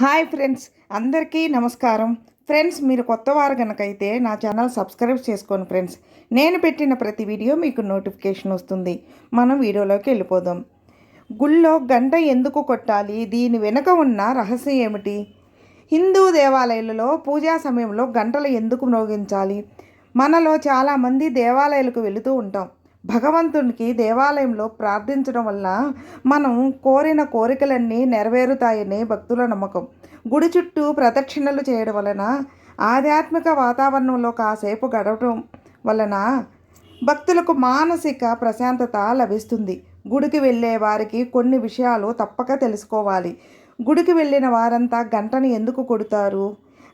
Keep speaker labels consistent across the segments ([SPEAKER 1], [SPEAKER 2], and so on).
[SPEAKER 1] Hi friends అందరికీ నమస్కారం. Friends మీరు కొత్త వారు కనుకైతే నా ఛానల్ సబ్స్క్రైబ్ చేసుకోండి ఫ్రెండ్స్. నేను పెట్టిన ప్రతి వీడియో మీకు నోటిఫికేషన్ వస్తుంది. మనం వీడియోలోకి వెళ్ళిపోదాం. గుళ్ళో గంట ఎందుకు కొట్టాలి? దీని వెనుక ఉన్న రహస్యం ఏమిటి? హిందూ దేవాలయాలలో పూజా సమయంలో గంటలు ఎందుకు మ్రోగించాలి మనలో చాలామంది దేవాలయాలకు వెళుతూ ఉంటాం. భగవంతునికి దేవాలయంలో ప్రార్థించడం వల్ల మనం కోరిన కోరికలన్నీ నెరవేరుతాయని భక్తుల నమ్మకం. గుడి చుట్టూ ప్రదక్షిణలు చేయడం వలన ఆధ్యాత్మిక వాతావరణంలో కాసేపు గడవటం వలన భక్తులకు మానసిక ప్రశాంతత లభిస్తుంది. గుడికి వెళ్ళే వారికి కొన్ని విషయాలు తప్పక తెలుసుకోవాలి. గుడికి వెళ్ళిన వారంతా గంటని ఎందుకు కొడతారు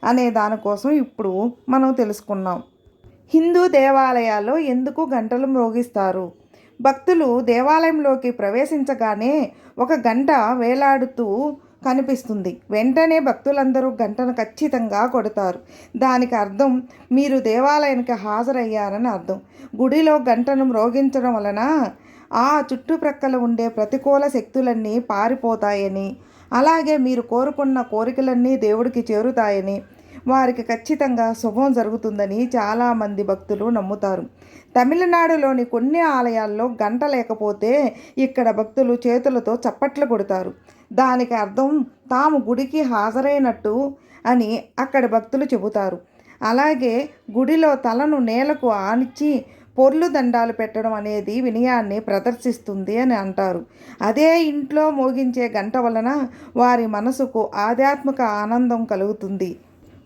[SPEAKER 1] అనే దానికోసం ఇప్పుడు మనం తెలుసుకున్నాం. హిందూ దేవాలయాల్లో ఎందుకు గంటలు మ్రోగిస్తారు భక్తులు దేవాలయంలోకి ప్రవేశించగానే ఒక గంట వేలాడుతూ కనిపిస్తుంది. వెంటనే భక్తులందరూ గంటను ఖచ్చితంగా కొడతారు. దానికి అర్థం మీరు దేవాలయానికి హాజరయ్యారని అర్థం. గుడిలో గంటను మ్రోగించడం వలన ఆ చుట్టుప్రక్కల ఉండే ప్రతికూల శక్తులన్నీ పారిపోతాయని అలాగే మీరు కోరుకున్న కోరికలన్నీ దేవుడికి చేరుతాయని వారికి ఖచ్చితంగా శుభం జరుగుతుందని చాలామంది భక్తులు నమ్ముతారు. తమిళనాడులోని కొన్ని ఆలయాల్లో గంట లేకపోతే ఇక్కడ భక్తులు చేతులతో చప్పట్లు కొడతారు. దానికి అర్థం తాము గుడికి హాజరైనట్టు అని అక్కడ భక్తులు చెబుతారు. అలాగే గుడిలో తలను నేలకు ఆనిచ్చి పొర్లు దండాలు పెట్టడం అనేది వినయాన్ని ప్రదర్శిస్తుంది అని అంటారు. అదే ఇంట్లో మోగించే గంట వలన వారి మనసుకు ఆధ్యాత్మిక ఆనందం కలుగుతుంది.